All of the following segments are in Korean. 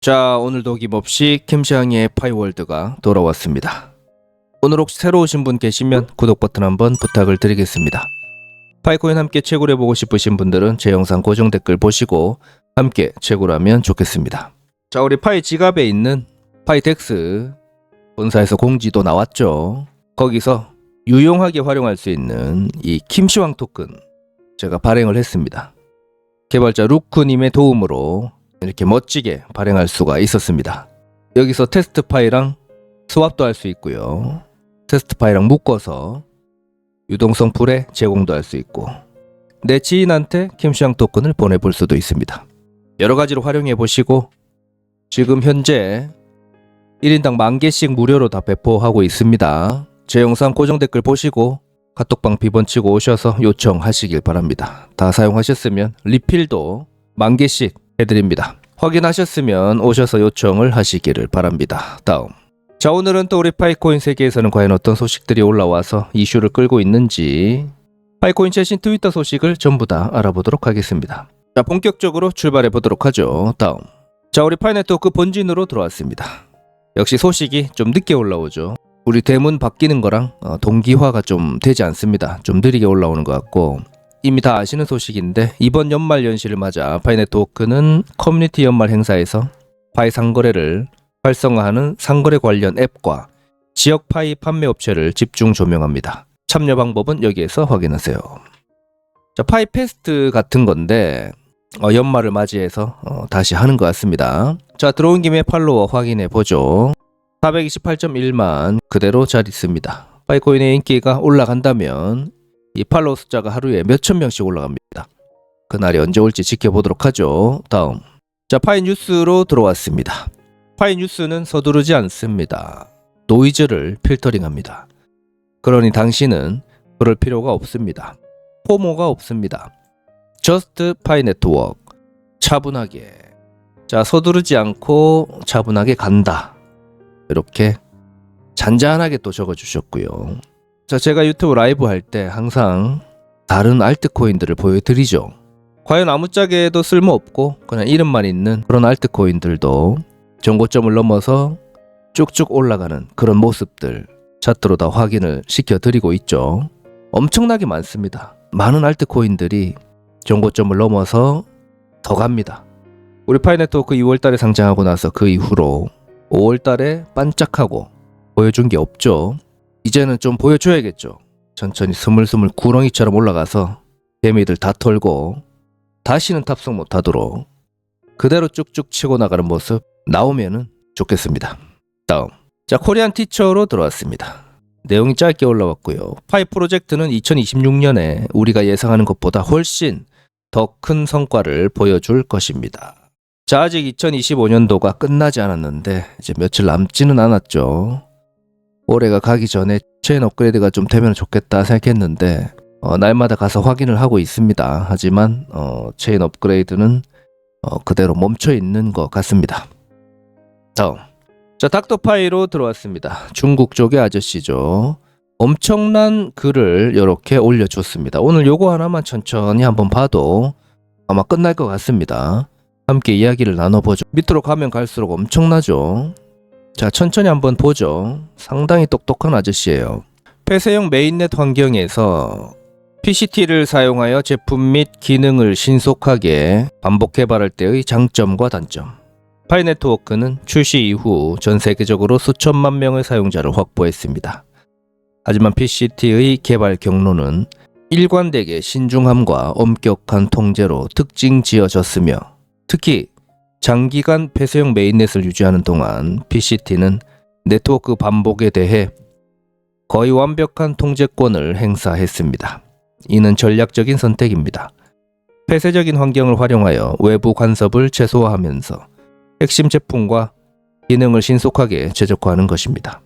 자, 오늘도 김없이 김시향의 파이월드가 돌아왔습니다. 오늘 혹시 새로 오신 분 계시면 구독 버튼 한번 부탁을 드리겠습니다. 파이코인 함께 채굴해 보고 싶으신 분들은 제 영상 고정 댓글 보시고 함께 채굴하면 좋겠습니다. 자, 우리 파이 지갑에 있는 파이텍스 본사에서 공지도 나왔죠. 거기서 유용하게 활용할 수 있는 이 김시황 토큰 제가 발행을 했습니다. 개발자 루크님의 도움으로 이렇게 멋지게 발행할 수가 있었습니다. 여기서 테스트 파일랑 스왑도 할 수 있고요. 테스트 파일랑 묶어서 유동성 풀에 제공도 할 수 있고 내 지인한테 캠시앙 토큰을 보내볼 수도 있습니다. 여러 가지로 활용해 보시고 지금 현재 1인당 만 개씩 무료로 다 배포하고 있습니다. 제 영상 고정 댓글 보시고 카톡방 비번 치고 오셔서 요청하시길 바랍니다. 다 사용하셨으면 리필도 만 개씩 해드립니다. 확인하셨으면 오셔서 요청을 하시기를 바랍니다. 다음. 자, 오늘은 또 우리 파이코인 세계에서는 과연 어떤 소식들이 올라와서 이슈를 끌고 있는지 파이코인 최신 트위터 소식을 전부 다 알아보도록 하겠습니다. 자, 본격적으로 출발해 보도록 하죠. 다음. 자, 우리 파이네트워크 본진으로 들어왔습니다. 역시 소식이 좀 늦게 올라오죠. 우리 대문 바뀌는 거랑 어, 동기화가 좀 되지 않습니다. 좀 느리게 올라오는 것 같고 이미 다 아시는 소식인데 이번 연말 연시를 맞아 파이네트워크는 커뮤니티 연말 행사에서 파이 상거래를 활성화하는 상거래 관련 앱과 지역 파이 판매 업체를 집중 조명합니다. 참여 방법은 여기에서 확인하세요. 자, 파이 페스트 같은 건데 어, 연말을 맞이해서 어, 다시 하는 것 같습니다. 자, 들어온 김에 팔로워 확인해 보죠. 428.1만 그대로 잘 있습니다. 파이코인의 인기가 올라간다면 이 팔로우 숫자가 하루에 몇천 명씩 올라갑니다. 그날이 언제 올지 지켜보도록 하죠. 다음. 자, 파이 뉴스로 들어왔습니다. 파이 뉴스는 서두르지 않습니다. 노이즈를 필터링합니다. 그러니 당신은 그럴 필요가 없습니다. 포모가 없습니다. 저스트 파이 네트워크. 차분하게. 자, 서두르지 않고 차분하게 간다. 이렇게 잔잔하게 또 적어 주셨고요. 자, 제가 유튜브 라이브 할 때 항상 다른 알트코인들을 보여드리죠. 과연 아무짝에도 쓸모없고 그냥 이름만 있는 그런 알트코인들도 정고점을 넘어서 쭉쭉 올라가는 그런 모습들 차트로 다 확인을 시켜드리고 있죠. 엄청나게 많습니다. 많은 알트코인들이 정고점을 넘어서 더 갑니다. 우리 파이네트워크 2월달에 상장하고 나서 그 이후로 5월 달에 반짝하고 보여준 게 없죠. 이제는 좀 보여줘야겠죠. 천천히 스물스물 구렁이처럼 올라가서 개미들 다 털고 다시는 탑승 못하도록 그대로 쭉쭉 치고 나가는 모습 나오면은 좋겠습니다. 다음. 자, 코리안 티처로 들어왔습니다. 내용이 짧게 올라왔고요. 파이 프로젝트는 2026년에 우리가 예상하는 것보다 훨씬 더 큰 성과를 보여줄 것입니다. 자, 아직 2025년도가 끝나지 않았는데 이제 며칠 남지는 않았죠. 올해가 가기 전에 체인 업그레이드가 좀 되면 좋겠다 생각했는데 어, 날마다 가서 확인을 하고 있습니다. 하지만 어, 체인 업그레이드는 어, 그대로 멈춰 있는 것 같습니다. 다음. 자, 닥터파이로 들어왔습니다. 중국 쪽의 아저씨죠. 엄청난 글을 이렇게 올려줬습니다. 오늘 요거 하나만 천천히 한번 봐도 아마 끝날 것 같습니다. 함께 이야기를 나눠보죠. 밑으로 가면 갈수록 엄청나죠. 자, 천천히 한번 보죠. 상당히 똑똑한 아저씨예요. 폐쇄형 메인넷 환경에서 PCT를 사용하여 제품 및 기능을 신속하게 반복 개발할 때의 장점과 단점. 파이 네트워크는 출시 이후 전 세계적으로 수천만 명의 사용자를 확보했습니다. 하지만 PCT의 개발 경로는 일관되게 신중함과 엄격한 통제로 특징 지어졌으며 특히 장기간 폐쇄형 메인넷을 유지하는 동안 PCT는 네트워크 반복에 대해 거의 완벽한 통제권을 행사했습니다. 이는 전략적인 선택입니다. 폐쇄적인 환경을 활용하여 외부 간섭을 최소화하면서 핵심 제품과 기능을 신속하게 최적화하는 것입니다.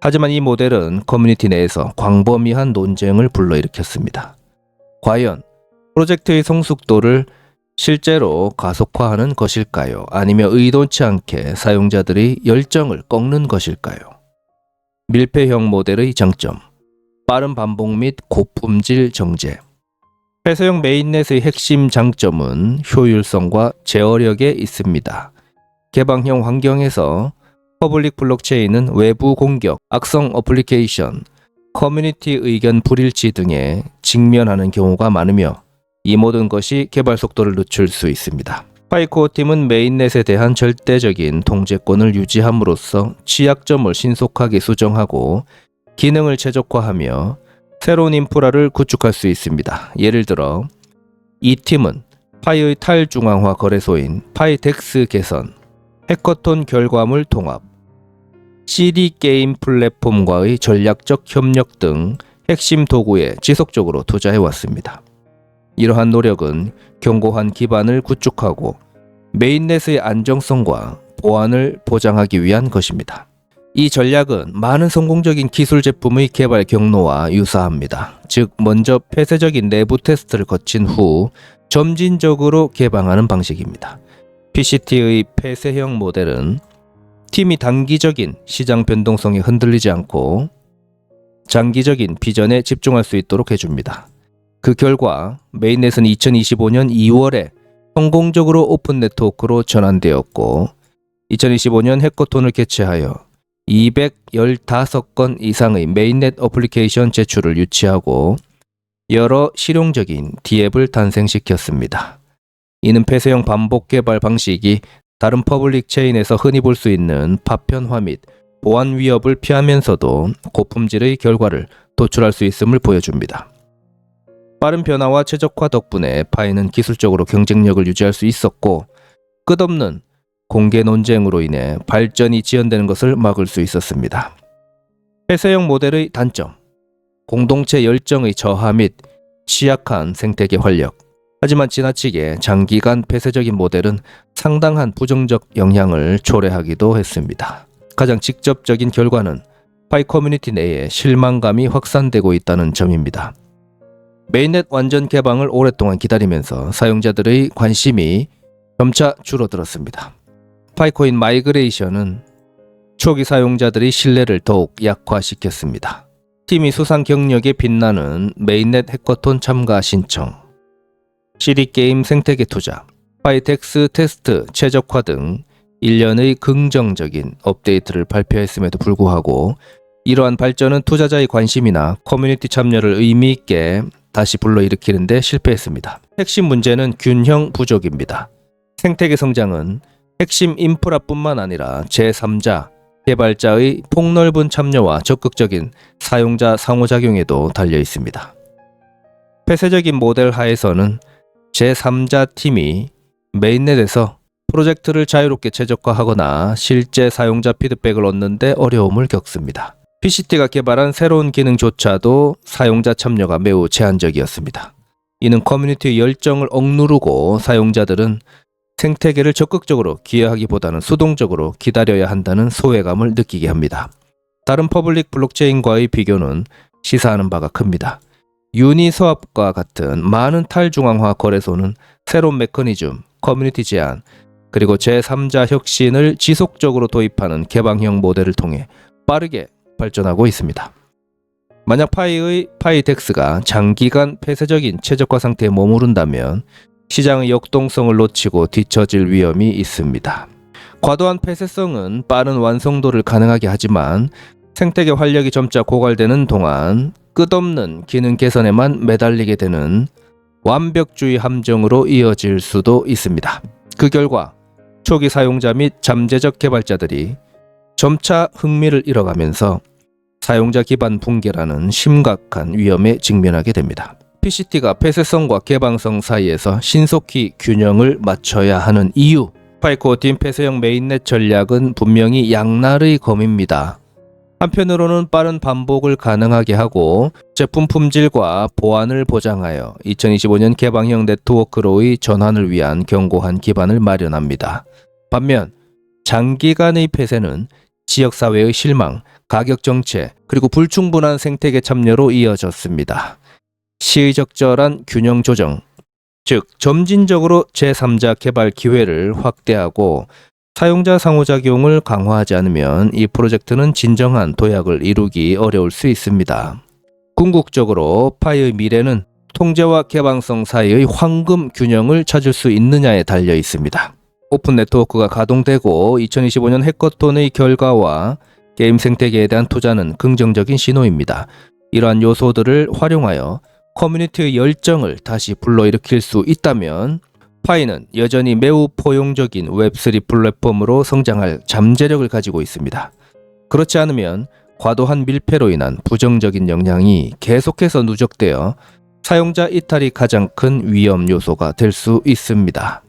하지만 이 모델은 커뮤니티 내에서 광범위한 논쟁을 불러일으켰습니다. 과연 프로젝트의 성숙도를 실제로 가속화하는 것일까요? 아니면 의도치 않게 사용자들의 열정을 꺾는 것일까요? 밀폐형 모델의 장점. 빠른 반복 및 고품질 정제. 폐쇄형 메인넷의 핵심 장점은 효율성과 제어력에 있습니다. 개방형 환경에서 퍼블릭 블록체인은 외부 공격, 악성 어플리케이션, 커뮤니티 의견 불일치 등에 직면하는 경우가 많으며 이 모든 것이 개발 속도를 늦출 수 있습니다. 파이코어 팀은 메인넷에 대한 절대적인 통제권을 유지함으로써 취약점을 신속하게 수정하고 기능을 최적화하며 새로운 인프라를 구축할 수 있습니다. 예를 들어 이 팀은 파이의 탈중앙화 거래소인 파이덱스 개선, 해커톤 결과물 통합, CD 게임 플랫폼과의 전략적 협력 등 핵심 도구에 지속적으로 투자해 왔습니다. 이러한 노력은 견고한 기반을 구축하고 메인넷의 안정성과 보안을 보장하기 위한 것입니다. 이 전략은 많은 성공적인 기술 제품의 개발 경로와 유사합니다. 즉, 먼저 폐쇄적인 내부 테스트를 거친 후 점진적으로 개방하는 방식입니다. PCT의 폐쇄형 모델은 팀이 단기적인 시장 변동성에 흔들리지 않고 장기적인 비전에 집중할 수 있도록 해줍니다. 그 결과 메인넷은 2025년 2월에 성공적으로 오픈 네트워크로 전환되었고 2025년 해커톤을 개최하여 215건 이상의 메인넷 어플리케이션 제출을 유치하고 여러 실용적인 디앱을 탄생시켰습니다. 이는 폐쇄형 반복 개발 방식이 다른 퍼블릭 체인에서 흔히 볼 수 있는 파편화 및 보안 위협을 피하면서도 고품질의 결과를 도출할 수 있음을 보여줍니다. 빠른 변화와 최적화 덕분에 파이는 기술적으로 경쟁력을 유지할 수 있었고 끝없는 공개 논쟁으로 인해 발전이 지연되는 것을 막을 수 있었습니다. 폐쇄형 모델의 단점 공동체 열정의 저하 및 취약한 생태계 활력 하지만 지나치게 장기간 폐쇄적인 모델은 상당한 부정적 영향을 초래하기도 했습니다. 가장 직접적인 결과는 파이 커뮤니티 내에 실망감이 확산되고 있다는 점입니다. 메인넷 완전 개방을 오랫동안 기다리면서 사용자들의 관심이 점차 줄어들었습니다. 파이코인 마이그레이션은 초기 사용자들의 신뢰를 더욱 약화시켰습니다. 팀이 수상 경력에 빛나는 메인넷 해커톤 참가 신청, CD게임 생태계 투자, 파이텍스 테스트 최적화 등 1년의 긍정적인 업데이트를 발표했음에도 불구하고 이러한 발전은 투자자의 관심이나 커뮤니티 참여를 의미 있게 다시 불러일으키는데 실패했습니다. 핵심 문제는 균형 부족입니다. 생태계 성장은 핵심 인프라뿐만 아니라 제3자, 개발자의 폭넓은 참여와 적극적인 사용자 상호작용에도 달려 있습니다. 폐쇄적인 모델 하에서는 제3자 팀이 메인넷에서 프로젝트를 자유롭게 최적화하거나 실제 사용자 피드백을 얻는데 어려움을 겪습니다. PCT가 개발한 새로운 기능조차도 사용자 참여가 매우 제한적이었습니다. 이는 커뮤니티의 열정을 억누르고 사용자들은 생태계를 적극적으로 기여하기보다는 수동적으로 기다려야 한다는 소외감을 느끼게 합니다. 다른 퍼블릭 블록체인과의 비교는 시사하는 바가 큽니다. 유니스왑과 같은 많은 탈중앙화 거래소는 새로운 메커니즘, 커뮤니티 제한, 그리고 제3자 혁신을 지속적으로 도입하는 개방형 모델을 통해 빠르게 발전하고 있습니다. 만약 파이의 파이덱스가 장기간 폐쇄적인 최적화 상태에 머무른다면 시장의 역동성을 놓치고 뒤처질 위험이 있습니다. 과도한 폐쇄성은 빠른 완성도를 가능하게 하지만 생태계 활력이 점차 고갈되는 동안 끝없는 기능 개선에만 매달리게 되는 완벽주의 함정으로 이어질 수도 있습니다. 그 결과 초기 사용자 및 잠재적 개발자들이 점차 흥미를 잃어가면서 사용자 기반 붕괴라는 심각한 위험에 직면하게 됩니다. PCT가 폐쇄성과 개방성 사이에서 신속히 균형을 맞춰야 하는 이유 파이코 팀 폐쇄형 메인넷 전략은 분명히 양날의 검입니다. 한편으로는 빠른 반복을 가능하게 하고 제품 품질과 보안을 보장하여 2025년 개방형 네트워크로의 전환을 위한 견고한 기반을 마련합니다. 반면 장기간의 폐쇄는 지역사회의 실망, 가격 정체, 그리고 불충분한 생태계 참여로 이어졌습니다. 시의적절한 균형 조정, 즉 점진적으로 제3자 개발 기회를 확대하고 사용자 상호작용을 강화하지 않으면 이 프로젝트는 진정한 도약을 이루기 어려울 수 있습니다. 궁극적으로 파이의 미래는 통제와 개방성 사이의 황금 균형을 찾을 수 있느냐에 달려 있습니다. 오픈 네트워크가 가동되고 2025년 해커톤의 결과와 게임 생태계에 대한 투자는 긍정적인 신호입니다. 이러한 요소들을 활용하여 커뮤니티의 열정을 다시 불러일으킬 수 있다면 파이는 여전히 매우 포용적인 웹3 플랫폼으로 성장할 잠재력을 가지고 있습니다. 그렇지 않으면 과도한 밀폐로 인한 부정적인 영향이 계속해서 누적되어 사용자 이탈이 가장 큰 위험 요소가 될 수 있습니다.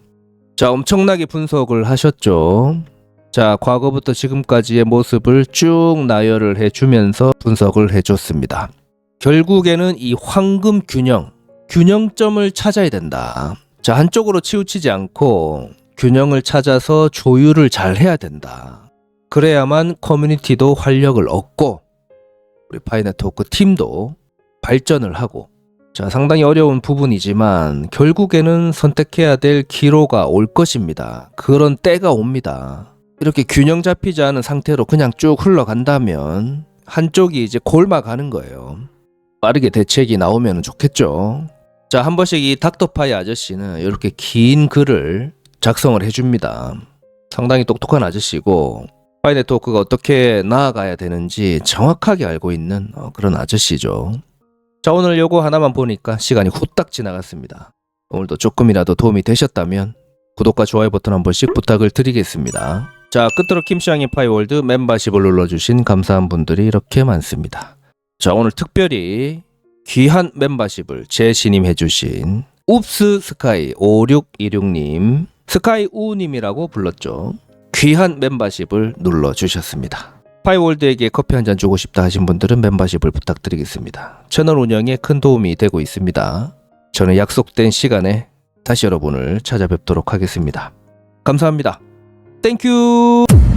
자, 엄청나게 분석을 하셨죠. 자, 과거부터 지금까지의 모습을 쭉 나열을 해주면서 분석을 해줬습니다. 결국에는 이 황금 균형, 균형점을 찾아야 된다. 자, 한쪽으로 치우치지 않고 균형을 찾아서 조율을 잘 해야 된다. 그래야만 커뮤니티도 활력을 얻고 우리 파이네트워크 팀도 발전을 하고 자, 상당히 어려운 부분이지만 결국에는 선택해야 될 기로가 올 것입니다. 그런 때가 옵니다. 이렇게 균형 잡히지 않은 상태로 그냥 쭉 흘러간다면 한쪽이 이제 골마가는 거예요. 빠르게 대책이 나오면 좋겠죠. 자, 한 번씩 이 닥터파이 아저씨는 이렇게 긴 글을 작성을 해줍니다. 상당히 똑똑한 아저씨고 파이 네트워크가 어떻게 나아가야 되는지 정확하게 알고 있는 어, 그런 아저씨죠. 자, 오늘 요거 하나만 보니까 시간이 후딱 지나갔습니다. 오늘도 조금이라도 도움이 되셨다면 구독과 좋아요 버튼 한 번씩 부탁을 드리겠습니다. 자, 끝으로 김시앙의 파이월드 멤버십을 눌러주신 감사한 분들이 이렇게 많습니다. 자, 오늘 특별히 귀한 멤버십을 재신임해주신 웁스 스카이 5626님, 스카이 우님이라고 불렀죠. 귀한 멤버십을 눌러주셨습니다. 파이월드에게 커피 한 잔 주고 싶다 하신 분들은 멤버십을 부탁드리겠습니다. 채널 운영에 큰 도움이 되고 있습니다. 저는 약속된 시간에 다시 여러분을 찾아뵙도록 하겠습니다. 감사합니다. 땡큐!